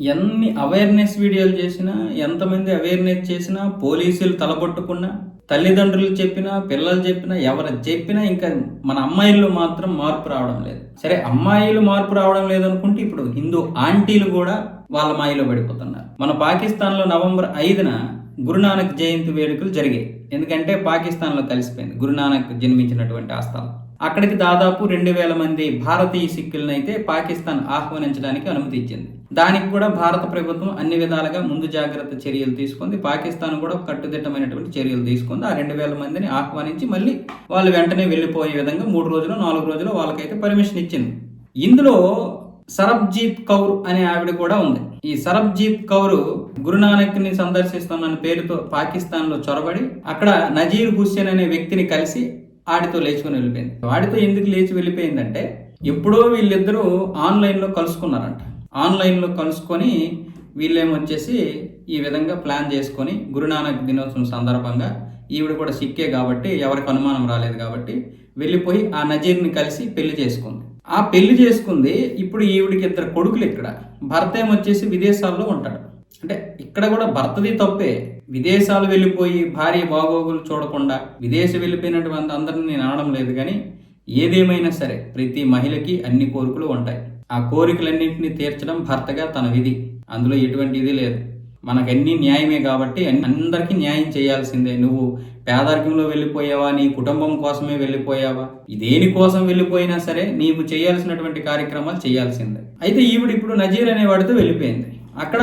ఎన్ని అవేర్నెస్ వీడియోలు చేసినా ఎంతమంది అవేర్నెస్ చేసినా పోలీసులు తలపట్టుకున్నా తల్లిదండ్రులు చెప్పినా పిల్లలు చెప్పినా ఎవరు చెప్పినా ఇంకా మన అమ్మాయిల్లో మాత్రం మార్పు రావడం లేదు. సరే అమ్మాయిలు మార్పు రావడం లేదు అనుకుంటే ఇప్పుడు హిందూ ఆంటీలు కూడా వాళ్ళ మాయలో పడిపోతున్నారు. మన పాకిస్తాన్లో నవంబర్ ఐదున గురునానక్ జయంతి వేడుకలు జరిగాయి. ఎందుకంటే పాకిస్తాన్లో కలిసిపోయింది. గురునానక్ జన్మించినటువంటి ఆ స్థలం. అక్కడికి దాదాపు రెండు వేల మంది భారతీయ సిక్కులనైతే పాకిస్తాన్ ఆహ్వానించడానికి అనుమతి ఇచ్చింది. దానికి కూడా భారత ప్రభుత్వం అన్ని విధాలుగా ముందు జాగ్రత్త చర్యలు తీసుకుంది. పాకిస్తాన్ కూడా కట్టుదిట్టమైనటువంటి చర్యలు తీసుకుంది. ఆ రెండు వేల మందిని ఆహ్వానించి మళ్ళీ వాళ్ళు వెంటనే వెళ్ళిపోయే విధంగా మూడు రోజులు నాలుగు రోజులు వాళ్ళకైతే పర్మిషన్ ఇచ్చింది. ఇందులో సరబ్జీత్ కౌర్ అనే ఆవిడ కూడా ఉంది. ఈ సరబ్జీత్ కౌర్ గురునానక్ని సందర్శిస్తున్న పేరుతో పాకిస్తాన్లో చొరబడి అక్కడ నజీర్ హుస్సేన్ అనే వ్యక్తిని కలిసి ఆడితో లేచుకొని వెళ్ళిపోయింది. వాడితో ఎందుకు లేచి వెళ్ళిపోయిందంటే ఎప్పుడో వీళ్ళిద్దరూ ఆన్లైన్లో కలుసుకున్నారంట. ఆన్లైన్లో కలుసుకొని వీళ్ళేమొచ్చేసి ఈ విధంగా ప్లాన్ చేసుకొని గురునానక్ దినోత్సవం సందర్భంగా ఈవిడ కూడా సిక్కే కాబట్టి ఎవరికి అనుమానం రాలేదు కాబట్టి వెళ్ళిపోయి ఆ నజీర్ని కలిసి పెళ్ళి చేసుకుంది. ఆ పెళ్ళి చేసుకుంది ఇప్పుడు ఈవిడికి ఇద్దరు కొడుకులు ఇక్కడ. భర్త ఏమొచ్చేసి విదేశాల్లో ఉంటాడు. అంటే ఇక్కడ కూడా భర్తది తప్పే. విదేశాలు వెళ్ళిపోయి భార్య బాగోగులు చూడకుండా విదేశం వెళ్ళిపోయినటువంటి అందరిని నేను అనడం లేదు కానీ ఏదేమైనా సరే ప్రతి మహిళకి అన్ని కోరికలు ఉంటాయి. ఆ కోరికలన్నింటినీ తీర్చడం భర్తగా తన విధి. అందులో ఎటువంటి ఇది లేదు. మనకన్నీ న్యాయమే కాబట్టి అందరికీ న్యాయం చేయాల్సిందే. నువ్వు పేదరికంలో వెళ్ళిపోయావా? నీ కుటుంబం కోసమే వెళ్ళిపోయావా? దేని కోసం వెళ్ళిపోయినా సరే నీవు చేయాల్సినటువంటి కార్యక్రమాలు చేయాల్సిందే. అయితే ఈవిడ ఇప్పుడు నజీర్ అనేవాడితో వెళ్ళిపోయింది. అక్కడ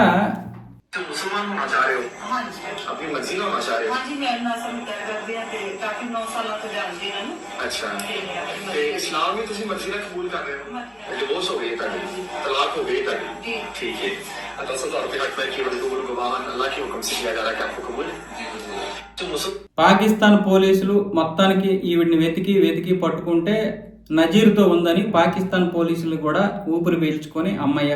तुम मुसलमान होना चाह रहे हो हाँ जी अपनी मर्जी का होना चाह रहे हो हाँ जी मैं अपना सब तय कर दिया कि काफी नौ साल तो जानती है ना अच्छा जी, मैं अपनी ਤੇ मर्जी- ਇਸਲਾਮ ਵੀ ਤੁਸੀਂ ਮਰਜ਼ੀ ਨਾਲ ਕਬੂਲ ਕਰ ਰਹੇ ਹੋ ਡਿਵੋਰਸ ਹੋ ਗਈ ਤੁਹਾਡੀ ਤਲਾਕ हो गई ਤੁਹਾਡੀ जी ठीक है दस हजार रुपये हक पर केवल कबूल गवाहन अल्लाह के हुक्म से किया जा रहा है कि आपको कबूल है तो मुसलमान పాకిస్తాన్ పోలీసులు మొత్తానికి ఈవిడిని వెతికి వెతికి పట్టుకుంటే నజీర్తో ఉందని పాకిస్తాన్ పోలీసులు కూడా ఊపిరి పీల్చుకొని అమ్మయ్య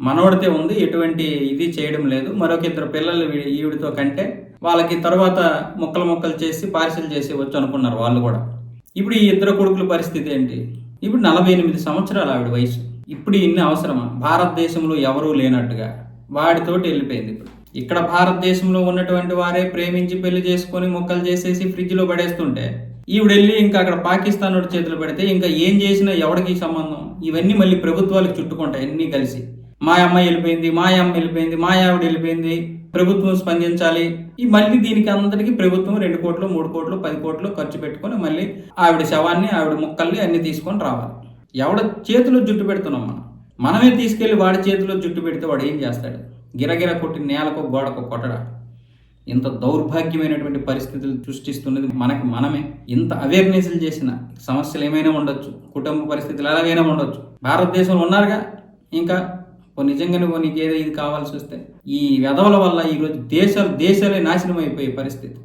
మనోడితే ఉంది ఎటువంటి ఇది చేయడం లేదు. మరొక ఇద్దరు పిల్లలు ఈవిడితో కంటే వాళ్ళకి తర్వాత ముక్కలు ముక్కలు చేసి పార్సిల్ చేసి వచ్చు అనుకున్నారు వాళ్ళు కూడా. ఇప్పుడు ఈ ఇద్దరు కొడుకుల పరిస్థితి ఏంటి? ఇప్పుడు నలభై ఎనిమిది సంవత్సరాలు ఆవిడ వయసు. ఇప్పుడు ఇన్ని అవసరమా? భారతదేశంలో ఎవరూ లేనట్టుగా. వాడితోటి వెళ్ళిపోయింది ఇప్పుడు. ఇక్కడ భారతదేశంలో ఉన్నటువంటి వారే ప్రేమించి పెళ్ళి చేసుకొని మొక్కలు చేసేసి ఫ్రిడ్జ్లో పడేస్తుంటే ఈవిడ వెళ్ళి ఇంకా అక్కడ పాకిస్తాన్ వాడి చేతులు పెడితే ఇంకా ఏం చేసినా ఎవడికి సంబంధం? ఇవన్నీ మళ్ళీ ప్రభుత్వాలకు చుట్టుకుంటాయి అన్నీ కలిసి. మా అమ్మాయి వెళ్ళిపోయింది మా అమ్మ వెళ్ళిపోయింది మా ఆవిడ వెళ్ళిపోయింది. ప్రభుత్వం స్పందించాలి. ఈ మళ్ళీ దీనికి అందరికీ ప్రభుత్వం రెండు కోట్లు మూడు కోట్లు పది కోట్లు ఖర్చు పెట్టుకొని మళ్ళీ ఆవిడ శవాన్ని ఆవిడ ముక్కల్ని అన్ని తీసుకొని రావాలి. ఎవడ చేతిలో జుట్టు పెడుతున్నాం మనం? మనమే తీసుకెళ్ళి వాడి చేతిలో జుట్టు పెడితే వాడు ఏం చేస్తాడు? గిరగిర కొట్టి నేలకు గోడకు కొట్టడా? ఇంత దౌర్భాగ్యమైనటువంటి పరిస్థితులు సృష్టిస్తున్నది మనకి మనమే. ఇంత అవేర్నెస్లు చేసిన సమస్యలు ఏమైనా ఉండొచ్చు? కుటుంబ పరిస్థితులు ఎలాగైనా ఉండొచ్చు. భారతదేశంలో ఉన్నారుగా? ఇంకా ఓ నిజంగానే ఓ నీకు ఏదో ఇది కావాల్సి వస్తే ఈ వెధవల వల్ల ఈరోజు దేశాలు దేశాలే నాశనం అయిపోయే పరిస్థితి.